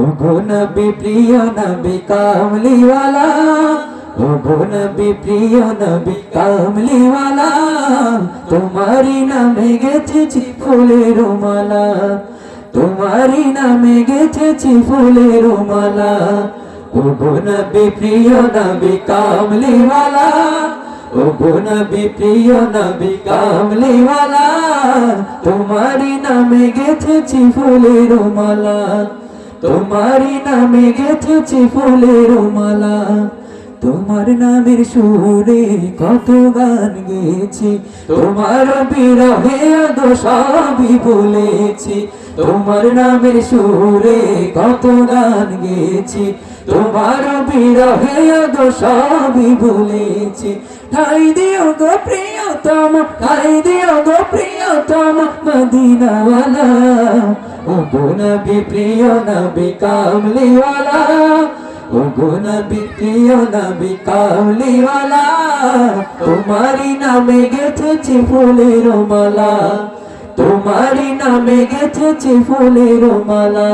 ও গো নবী প্রিয় নবী কামলিওয়ালা, ও নবী প্রিয় নবী কামলিওয়ালা তোমারি নামে গেছেছি ফুলের মালা তোমারি নামে গেছেছি ফুলের মালা, ও নবী প্রিয় নবী কামলিওয়ালা, ও গো নবী প্রিয় নবী কামলিওয়ালা তোমারি নামে গেছেছি ফুলের মালা। তোমারি নামে গেছেছি ফুলের মালা। তোমার নামের সুরে কত গান গেছি তোমার বিরহে সবই বলেছি। তোমার নামের সুরে কত গান গেছি তোমার বিরহে সবই বলেছি। ঠাই দিও গো প্রিয়তম, ঠাই দিও গো প্রিয়তম, মদিনাওয়ালা। ও গো নবী, প্রিয় নবী কামলিওয়ালা ওগো নবী, প্রিয় নবী কামলিওয়ালা তোমারি নামে গেছেছি ফুলের মালা। তোমারি নামে গেছেছি ফুলের মালা।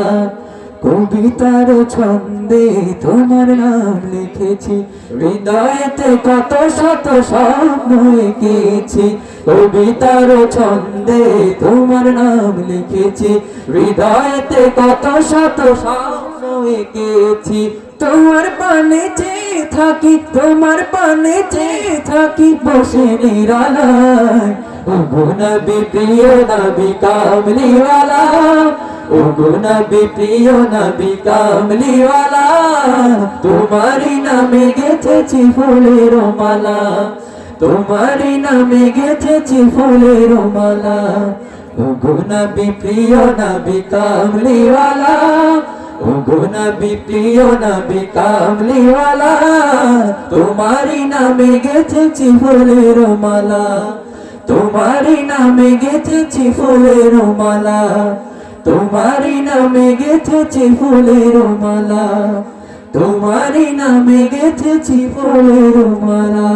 কবিতার ছন্দে তোমার নাম লিখেছি। হৃদয়েতে কত শত স্বপ্ন এঁকেছি। কবিতার ছন্দে তোমার নাম লিখেছি। হৃদয়েতে কত শত স্বপ্ন এঁকেছি। তোমার পানে চেয়ে থাকি, তোমার পানে চেয়ে থাকি বসে নিরালায়। ও নবী প্রিয় নবী, কামলিওয়ালা ও গো নবী, প্রিয় নবী, কামলিওয়ালা তোমারি নামে গেছেছি ফুলের মালা তোমারি নামে গেছেছি ফুলের মালা। ও গো নবী, প্রিয় নবী, কামলিওয়ালা ও গো নবী, প্রিয় নবী, কামলিওয়ালা তোমারি নামে গেছেছি ফুলের মালা তোমারি নামে গেছেছি ফুলের মালা। তোমারি নামে গেছেছি ফুলের মালা তোমারি নামে গেছেছি ফুলের মালা।